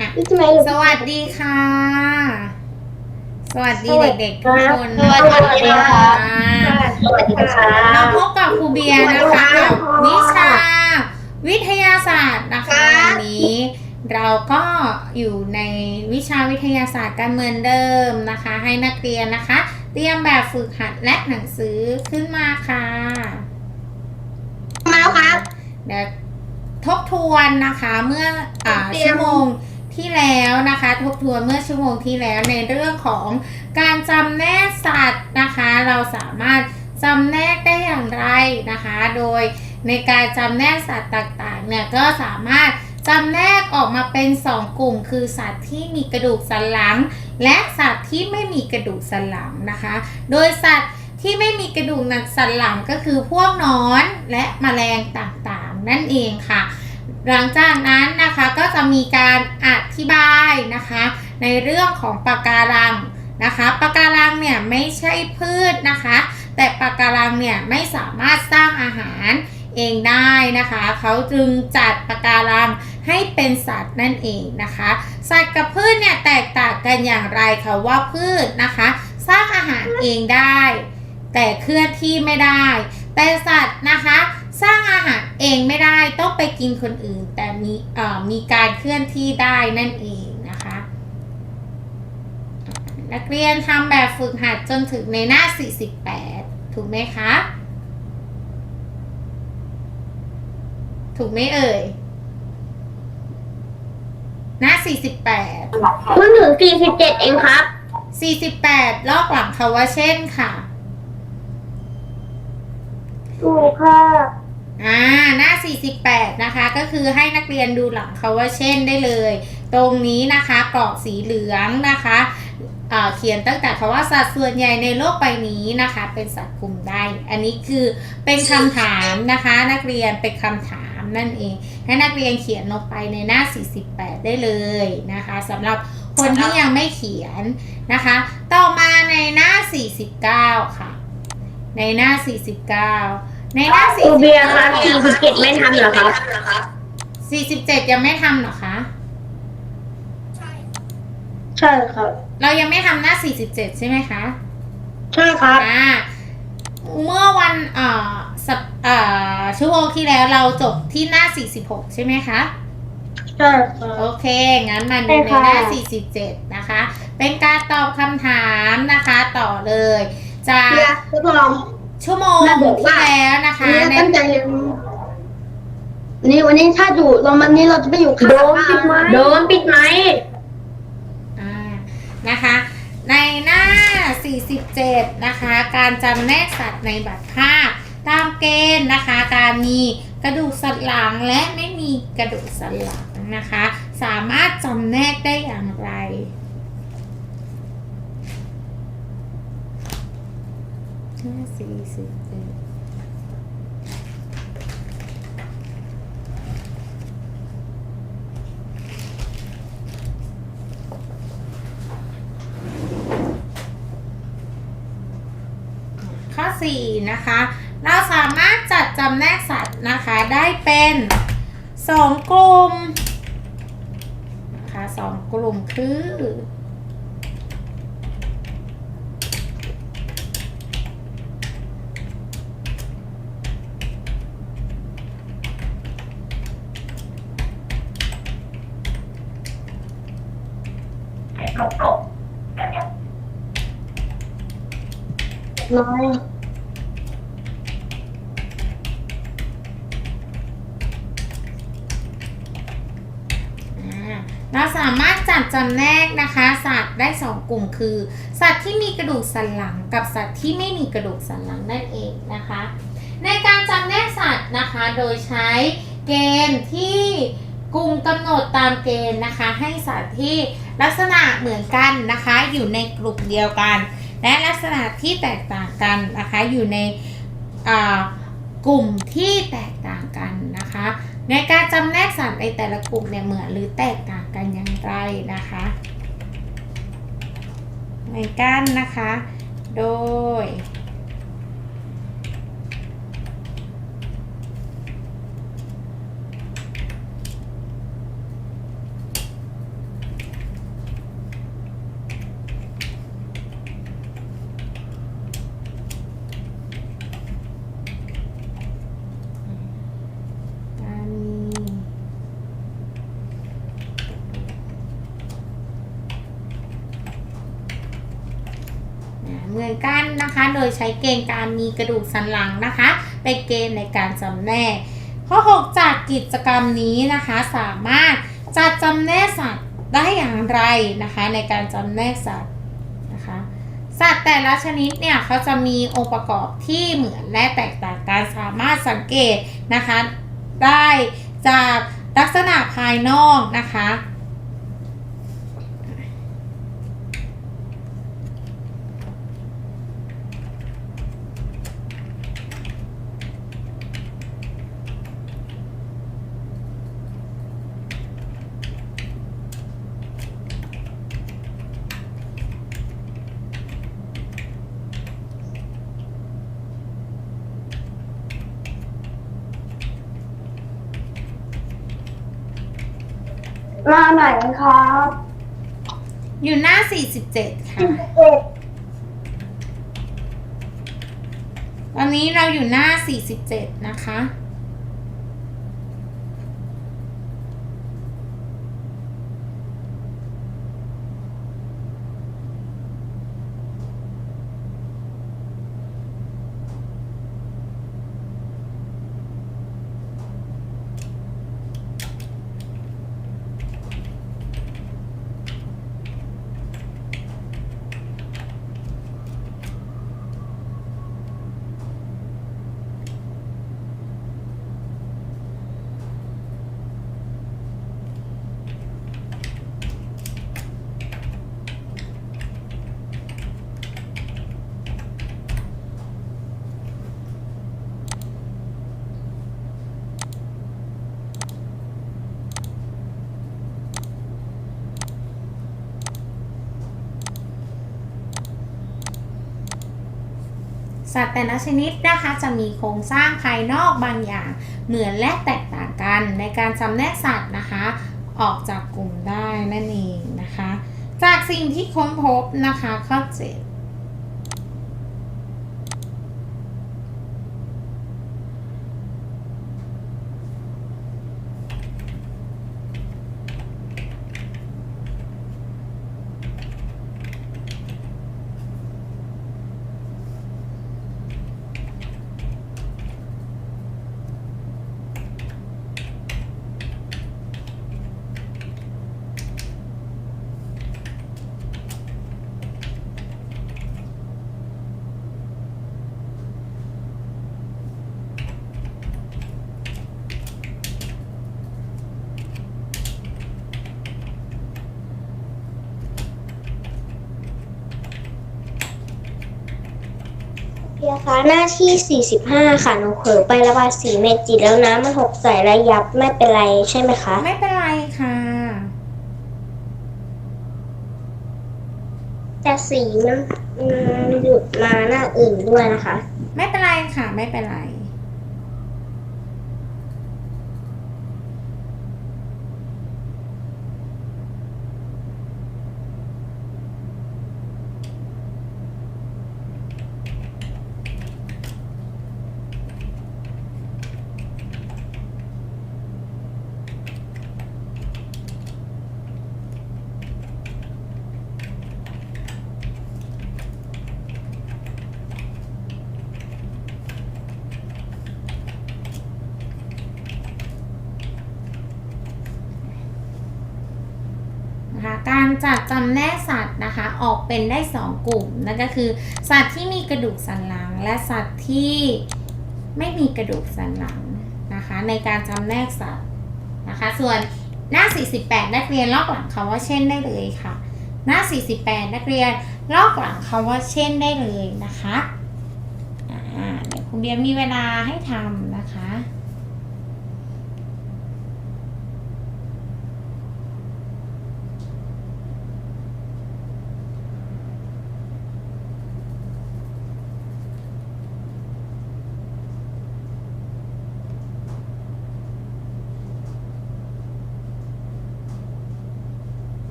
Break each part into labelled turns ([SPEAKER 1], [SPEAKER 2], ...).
[SPEAKER 1] อะ
[SPEAKER 2] พี่ใช่ไหม
[SPEAKER 1] สวัสดีค่ะ สวัสดีเด็กๆทุกคน
[SPEAKER 2] สวัสดีค่ะสวัสดีค่ะ
[SPEAKER 1] เราพบกับครูเบียร์นะคะกับวิชา วิทยาศาสตร์นะคะวันนี้ เราก็อยู่ในวิชาวิทยาศาสตร์กันเหมือนเดิมนะคะ ให้นักเรียนนะคะ เตรียมแบบฝึกหัดและหนังสือขึ้นมาค่ะ
[SPEAKER 2] มาแล้วครับ
[SPEAKER 1] เดี๋ยวทบทวนนะคะเมื่ออา
[SPEAKER 2] เตรียม
[SPEAKER 1] ชั่วโมง ที่แล้วนะคะ ทบทวนเมื่อชั่วโมงที่แล้วในเรื่องของการจำแนกสัตว์นะคะ เราสามารถจำแนกได้อย่างไรนะคะ โดยในการจำแนกสัตว์ต่างๆเนี่ยก็สามารถจำแนกออกมาเป็น 2 กลุ่ม คือสัตว์ที่มีกระดูกสันหลัง และสัตว์ที่ไม่มีกระดูกสันหลังนะคะ โดยสัตว์ที่ไม่มีกระดูกสันหลังก็คือพวกนอนและแมลงต่างๆ นั่นเองค่ะ หลังจากนั้นนะคะก็จะมีการอธิบายนะคะ ในเรื่องของปะการังนะคะปะการังเนี่ยไม่ใช่พืชนะคะ แต่ปะการังเนี่ยไม่สามารถสร้างอาหารเองได้นะคะ เขาจึงจัดปะการังให้เป็นสัตว์นั่นเองนะคะ สัตว์กับพืชเนี่ยแตกต่างกันอย่างไรคะว่าพืชนะคะ สร้างอาหารเองได้ แต่เคลื่อนที่ไม่ได้ แต่สัตว์นะคะ สร้างอาหารเองไม่ได้ต้องไปกินคนอื่น แต่มีเอ่อมีการเคลื่อนที่ได้นั่นเองนะคะ นักเรียนทำแบบฝึกหัดจนถึงในหน้า 48 ถูกไหมคะ ถูกไหมเอ่ย หน้า 48
[SPEAKER 2] เพิ่งถึงสี่สิบเจ็ดเองครับ
[SPEAKER 1] 48 ลอกหลังคาว่าเช่นค่ะ
[SPEAKER 2] ถูกค่ะ
[SPEAKER 1] อ่าหน้า 48 นะคะ ก็คือให้นักเรียนดูหลังเขาว่าเช่นได้เลย ตรงนี้นะคะกรอกสีเหลืองนะคะอ่าเขียนตั้งแต่คำว่าสัตว์ส่วนใหญ่ในโลกใบนี้นะคะ เป็นสัตว์กลุ่มใดอันนี้คือเป็นคำถามนะคะ นักเรียนเป็นคำถามนั่นเองให้นักเรียนเขียนลงไปในหน้า 48 ได้เลยนะคะสำหรับคนที่ยังไม่เขียนนะคะ ต่อมาในหน้า 49 ค่ะ ในหน้า 49 ในหน้า
[SPEAKER 2] ครูเบียร์ครับสี่สิบเจ็ดไม่ทำเหรอครับ
[SPEAKER 1] 47ยังไม่ทำเหรอคะ
[SPEAKER 2] ใช่ครับ
[SPEAKER 1] เรายังไม่ทำหน้า47ใช่ไหมคะ
[SPEAKER 2] ใช่ครับ
[SPEAKER 1] อ่า เมื่อวันเอ่อสัปเอ่อชั่วโมงที่แล้วเราจบที่หน้า46ใช่ไหมคะ
[SPEAKER 2] ใช่ครั
[SPEAKER 1] โอบ เค งั้นมาดูในหน้า47 นะคะ เป็นการตอบคำถามนะคะ ต่อเลย จาก
[SPEAKER 2] เบียร์ทดลอง
[SPEAKER 1] ชั่วโมง
[SPEAKER 2] น่าบอก
[SPEAKER 1] ที่
[SPEAKER 2] ว่า
[SPEAKER 1] แล้วนะคะ
[SPEAKER 2] วันนี้
[SPEAKER 1] ใน
[SPEAKER 2] ตั้งใจเรียนวันนี้วันนี้ถ้าอยู่เราวันนี้เราจะไม่อยู่โดนปิดไหมโดนปิดไหม
[SPEAKER 1] อ่านะคะ ในหน้า 47 นะคะ การจำแนกสัตว์ในบัตรภาพ ตามเกณฑ์นะคะ การมีกระดูกสันหลังและไม่มีกระดูกสันหลังนะคะ สามารถจำแนกได้อย่างไร ห้า47ข้อ4นะคะ เราสามารถจัดจำแนกสัตว์นะคะได้เป็น2กลุ่มนะคะสองกลุ่มคือ
[SPEAKER 2] น้อย
[SPEAKER 1] เราสามารถจัดจำแนกนะคะ สัตว์ได้2กลุ่มคือ สัตว์ที่มีกระดูกสันหลังกับสัตว์ที่ไม่มีกระดูกสันหลังนั่นเองนะคะ ในการจำแนกสัตว์นะคะ โดยใช้เกณฑ์ที่กลุ่มกำหนดตามเกณฑ์นะคะ ให้สัตว์ที่ลักษณะเหมือนกันนะคะ อยู่ในกลุ่มเดียวกัน และลักษณะที่แตกต่างกันนะคะอยู่ในกลุ่มที่แตกต่างกันนะคะ ในการจำแนกสัตว์ในแต่ละกลุ่มเนี่ยเหมือนหรือแตกต่างกันอย่างไรนะคะในกันนะคะ โดย อ เหมือ นกันนะคะ โดยใช้เกณฑ์การมีกระดูกสันหลังนะคะ เป็นเกณฑ์ในการจำแนก ข้อ 6 จากกิจกรรมนี้นะคะสามารถจัดจำแนกสัตว์ได้อย่างไรนะคะ ในการจำแนกสัตว์นะคะสัตว์แต่ละชนิดเนี่ยเขาจะมีองค์ประกอบที่เหมือนและแตกต่างกันสามารถสังเกตนะคะ ได้จากลักษณะภายนอกนะคะ
[SPEAKER 2] หน้าไหนครับ
[SPEAKER 1] อยู่หน้า 47 ค่ะตอนนี้เราอยู่หน้า 47 นะคะ สัตว์แต่ละชนิดนะคะจะมีโครงสร้างภายนอกบางอย่างเหมือนและแตกต่างกันในการจำแนกสัตว์นะคะ ออกจากกลุ่มได้นั่นเองนะคะ จากสิ่งที่ค้นพบนะคะข้อเจ็ด
[SPEAKER 3] คะหน้าที่ 45 ค่ะ หนูเผลอไประบายสีเมจิแล้วน้ำมันหกใส่และยับไม่เป็นไรใช่ไหมคะ
[SPEAKER 1] ไม่เป็นไรค่ะ
[SPEAKER 3] แต่สีมันอืมหยุดมาหน้าอื่นด้วยนะคะ
[SPEAKER 1] ไม่เป็นไรค่ะ ไม่เป็นไร นะคะ การจัดจำแนกสัตว์นะคะ ออกเป็นได้ 2 กลุ่มนั่นก็คือ สัตว์ที่มีกระดูกสันหลัง และสัตว์ที่ไม่มีกระดูกสันหลังนะคะ ในการจำแนกสัตว์นะคะ ส่วนหน้า 48 นักเรียนลอกหลังคำว่าเช่นได้เลยค่ะ หน้า 48 นักเรียนลอกหลังคำว่าเช่นได้เลยนะคะเดี๋ยวคุณเบียร์มีเวลาให้ทำนะคะ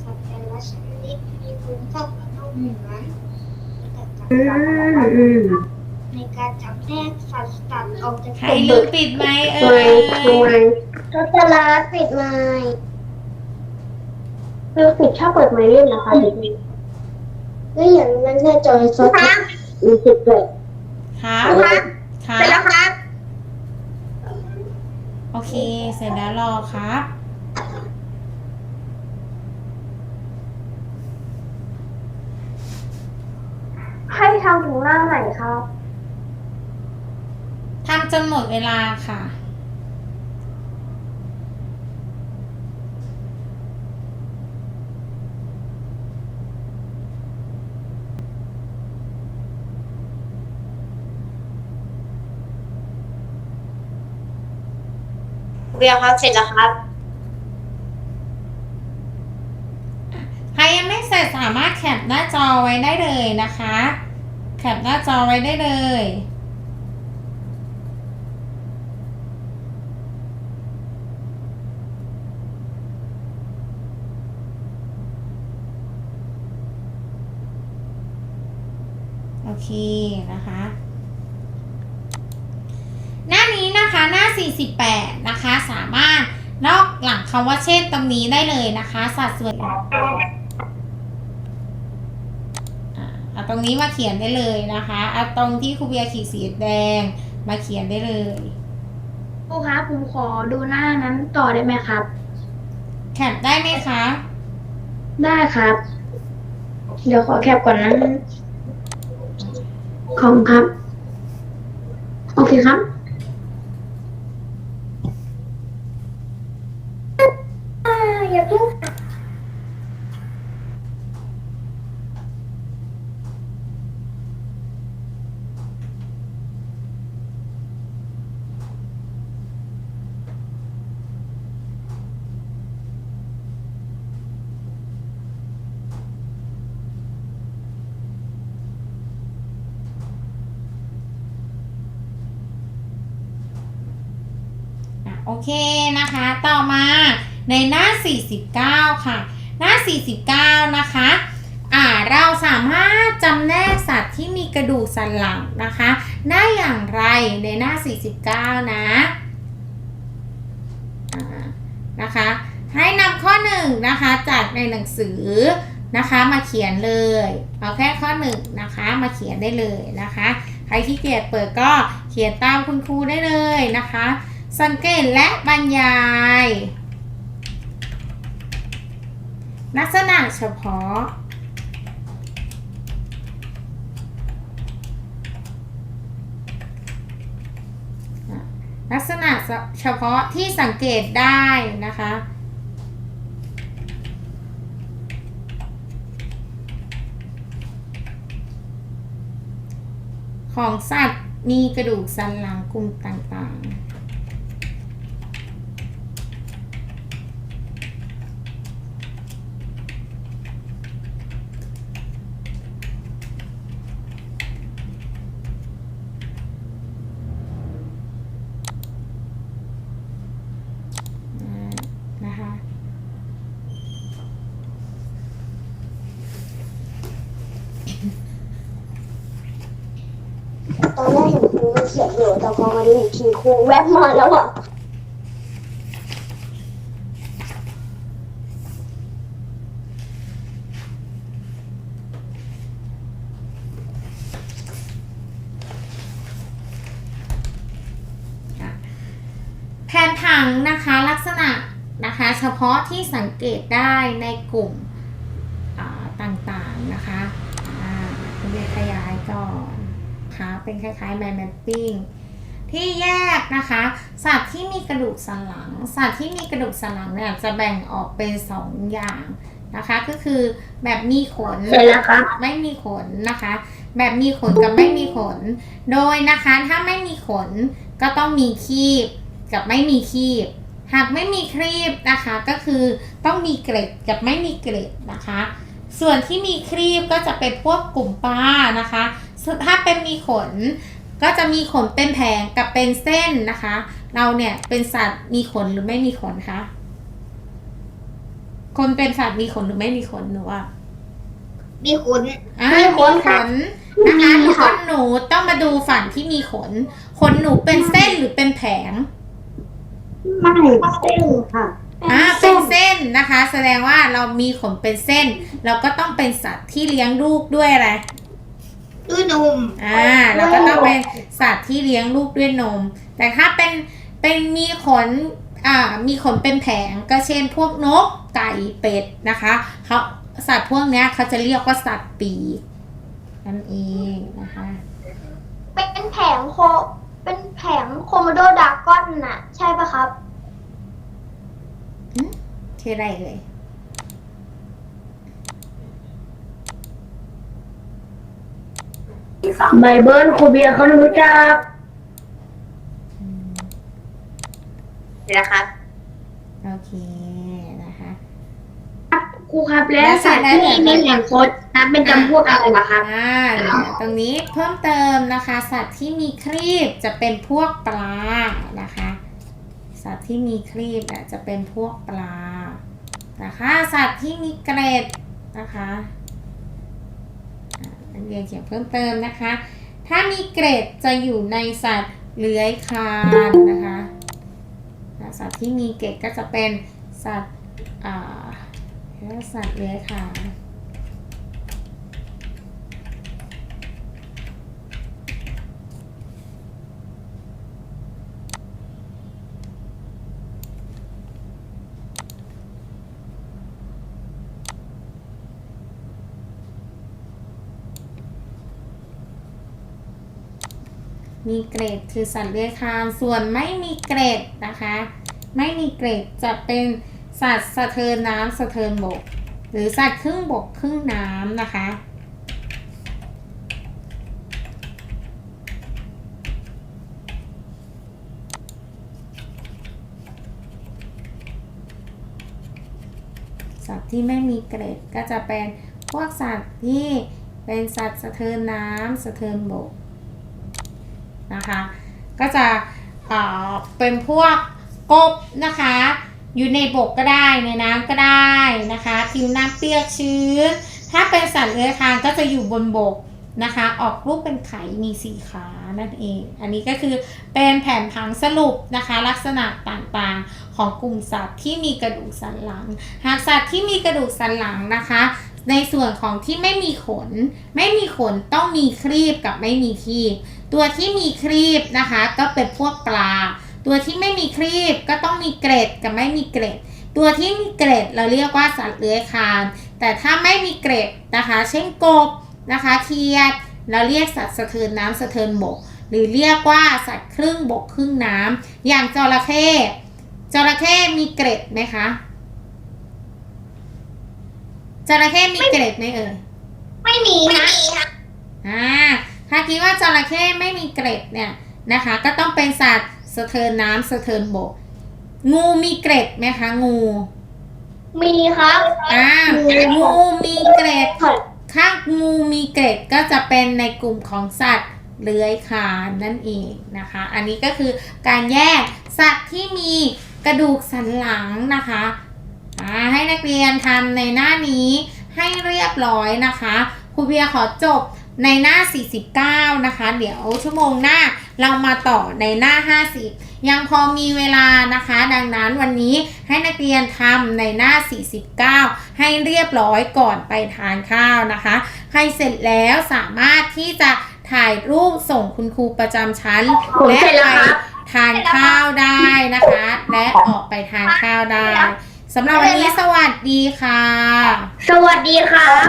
[SPEAKER 3] สัตว์แต่ละช นิดมีภูมิต้านนเหมือน
[SPEAKER 2] อืมอืม
[SPEAKER 3] ในการจับแยกสัตว์สัตว์ออกจาก
[SPEAKER 1] ใครลืมปิดไหมเอ่
[SPEAKER 2] ไม่
[SPEAKER 1] ย
[SPEAKER 2] ไม่
[SPEAKER 3] รถจราปิดไหม้
[SPEAKER 2] คือสิดชอบเปิดไมค์เล่นนะคะ
[SPEAKER 3] ก็อย่างนั้นแค่จอยซด
[SPEAKER 2] มีสิทธิ์เลย
[SPEAKER 1] ครับครับ
[SPEAKER 2] เสร็จแล้วครับ
[SPEAKER 1] โอเค เสร็จแล้วรอครับ
[SPEAKER 3] ทำถึงหน้าไหนครับ
[SPEAKER 1] ทำจนหมดเวลาค่ะ
[SPEAKER 2] เบียร์ครับเสร็จแล้วครับ
[SPEAKER 1] ใครยังไม่เสร็จสามารถแคปหน้าจอไว้ได้เลยนะคะ แคปหน้าจอไว้ได้เลยโอเคนะคะ หน้านี้นะคะหน้า 48 นะคะ สามารถนอกหลังคำว่าเช่นตรงนี้ได้เลยนะคะ สัดส่วนอะเอาต รงนี้มาเขียนได้เลยนะคะเอาตรงที่ครูเบียร์ขีดสีแดงมาเขียนได้เลย
[SPEAKER 2] ครูครับผมขอดูหน้านั้นต่อได้ไหมครับ
[SPEAKER 1] แคปได้ไหมคะ
[SPEAKER 2] ได้ครับ เดี๋ยวขอแคปก่อนนะ ของครับ โอเคครับ
[SPEAKER 3] อย่าเพิ่ง
[SPEAKER 1] อะโอ เคนะคะ ต่อมาในหน้า 49 ค่ะ หน้า 49 นะคะอ่าเราสามารถจำแนกสัตว์ที่มีกระดูกสันหลังนะคะได้อย่างไรในหน้า 49 นะอ่านะคะ ให้นำข้อหนึ่งนะคะ จากในหนังสือนะคะมาเขียนเลยเอาแค่ข้อหนึ่งนะคะมาเขียนได้เลยนะคะ ใครที่เกียจเปิดก็เขียนตามคุณครูได้เลยนะคะ สังเกตและบรรยาย ลักษณะเฉพาะ ลักษณะเฉพาะที่สังเกตได้นะคะของสัตว์มีกระดูกสันหลังกลุ่มต่างๆ นะคะ
[SPEAKER 3] ตอนแรกเห็นครูเขียนอยู่แต่พอมาดูอีกทีครูแวบมาแล้วอะ
[SPEAKER 1] แผนผังนะคะลักษณะนะคะเฉพาะที่สังเกตได้ในกลุ่มต่างๆนะคะอ่าคุณเรียขยายก่อน นะคะ เป็นคล้ายๆ mind mapping ที่แยกนะคะ สัตว์ที่มีกระดูกสันหลัง สัตว์ที่มีกระดูกสันหลังเนี่ยจะแบ่งออกเป็นสองอย่างนะคะ ก็คือแบบมีขน
[SPEAKER 2] เสร็จแล้วครับ
[SPEAKER 1] ไม่มีขนนะคะ แบบมีขนกับไม่มีขน โดยนะคะถ้าไม่มีขนก็ต้องมีคีบกับไม่มีคีบ หากไม่มีครีบนะคะ ก็คือต้องมีเกล็ดกับไม่มีเกล็ดนะคะ ส่วนที่มีครีบก็จะเป็นพวกกลุ่มปลานะคะส่วน ถ้าเป็นมีขน ก็จะมีขนเป็นแผงกับเป็นเส้นนะคะ เราเนี่ยเป็นสัตว์มีขนหรือไม่มีขนคะคนเป็นสัตว์มีขนหรือไม่มีขนหนูว่า
[SPEAKER 3] มีขน
[SPEAKER 1] อ่า
[SPEAKER 2] มี
[SPEAKER 1] มี
[SPEAKER 2] ขน
[SPEAKER 1] ข
[SPEAKER 2] ค่ะ
[SPEAKER 1] นนะคะ
[SPEAKER 2] มี
[SPEAKER 1] ทุกค
[SPEAKER 2] ค่ะ
[SPEAKER 1] นหนูต้องมาดูฝั่งที่มีขน ขนหนูเป็นเส้นหรือเป็นแผง
[SPEAKER 2] ไม่เส้นค่ะ
[SPEAKER 1] อ่าเป็นเส้นนะคะ แสดงว่าเรามีขนเป็นเส้น เราก็ต้องเป็นสัตว์ที่เลี้ยงลูกด้วยอะไร
[SPEAKER 3] ด้วยนม
[SPEAKER 1] อ่าเราก็ต้องเป็นสัตว์ที่เลี้ยงลูกด้วยนม แต่ถ้าเป็นเป็นมีขนอ่ามีขนเป็นแผงก็เช่นพวกนกไก่เป็ดนะคะเขาสัตว์พวกเนี้ยเขาจะเรียกว่าสัตว์ปีกนั่นเองนะคะ
[SPEAKER 3] เป็นแผงโค เป็นแผงโคโมโดดากอนน่ะ ใช่ปะครับ
[SPEAKER 1] ชื่ออะไรเลย
[SPEAKER 2] ไบเบิลครูเบียร์เขารู้จัก
[SPEAKER 3] นะครับ
[SPEAKER 1] โอเคนะคะ
[SPEAKER 2] ครูครับและสัตว์ที่มีแหล่งคดนับเป็นจำพวกอะไรเหรอครับ
[SPEAKER 1] อ่าเดี๋ยวตรงนี้เพิ่มเติมนะคะ สัตว์ที่มีครีบจะเป็นพวกปลานะคะ สัตว์ที่มีครีบอะจะเป็นพวกปลานะคะสัตว์ที่มีเกร็ดนะคะอ่านักเรียนเขียนเพิ่มเติมนะคะ ถ้ามีเกรดจะอยู่ในสัตว์เลื้อยคลานนะคะสัตว์ที่มีเกรดก็จะเป็นสัตว์อ่าสัตว์เลื้อยคลาน มีเกรดคือสัตว์เลื้อยคลาน ส่วนไม่มีเกรดนะคะ ไม่มีเกรดจะเป็นสัตว์สะเทินน้ำสะเทินบก หรือสัตว์ครึ่งบกครึ่งน้ำนะคะ สัตว์ที่ไม่มีเกรดก็จะเป็นพวกสัตว์ที่เป็นสัตว์สะเทินน้ำสะเทินบก นะคะ ก็จะเเป็นพวกกบนะคะ อยู่ในบกก็ได้ในน้ำก็ได้นะคะผิวน้ำเปียกชื้น ถ้าเป็นสัตว์เลื้อยคลานก็จะอยู่บนบกนะคะ ออกรูปเป็นไข่มีสี่ขานั่นเอง อันนี้ก็คือเป็นแผนผังสรุปนะคะ ลักษณะต่างๆของกลุ่มสัตว์ที่มีกระดูกสันหลัง หากสัตว์ที่มีกระดูกสันหลังนะคะ ในส่วนของที่ไม่มีขน ไม่มีขนต้องมีครีบกับไม่มีครีบ ตัวที่มีครีบนะคะ ก็เป็นพวกปลา ตัวที่ไม่มีครีบก็ต้องมีเกร็ดกับไม่มีเกร็ด ตัวที่มีเกร็ดเราเรียกว่าสัตว์เลื้อยคลาน แต่ถ้าไม่มีเกร็ดนะคะ เช่นกบนะคะเทียดเราเรียกสัตว์สะเทินน้ำสะเทินบก หรือเรียกว่าสัตว์ครึ่งบกครึ่งน้ำอย่างจระเข้จระเข้มีเกร็ดไหมคะจระเข้มีเกร็ดไหมเอ่ย
[SPEAKER 3] ไม่มีนะ
[SPEAKER 1] อ่า ถ้าคิดว่าจระเข้ไม่มีเกร็ดเนี่ยนะคะ ก็ต้องเป็นสัตว์สะเทินน้ำสะเทินบก งูมีเกร็ดไหมคะ งู
[SPEAKER 3] มีครับ
[SPEAKER 1] อ่างูมีเกร็ด
[SPEAKER 3] ค่ะ
[SPEAKER 1] ถ้างูมีเกร็ดก็จะเป็นในกลุ่มของสัตว์เลื้อยคลานนั่นเองนะคะ อันนี้ก็คือการแยกสัตว์ที่มีกระดูกสันหลังนะคะอ่าให้นักเรียนทำในหน้านี้ให้เรียบร้อยนะคะครูเบียร์ขอจบ ในหน้า 49 นะคะ เดี๋ยวชั่วโมงหน้าเรามาต่อในหน้า 50 ยังพอมีเวลานะคะ ดังนั้นวันนี้ให้นักเรียนทำในหน้า 49 ให้เรียบร้อยก่อนไปทานข้าวนะคะ ใครเสร็จแล้วสามารถที่จะถ่ายรูปส่งคุณครูประจำชั้น
[SPEAKER 2] ผม
[SPEAKER 1] และ
[SPEAKER 2] เสร็จแล้ว
[SPEAKER 1] ไป
[SPEAKER 2] ครับ
[SPEAKER 1] ทานข้าวได้นะคะ และออกไปทานข้าวได้ สำหรับวันนี้สวัสดีค่ะ
[SPEAKER 2] สวัสดีครับ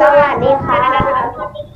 [SPEAKER 3] สวัสดีค่ะ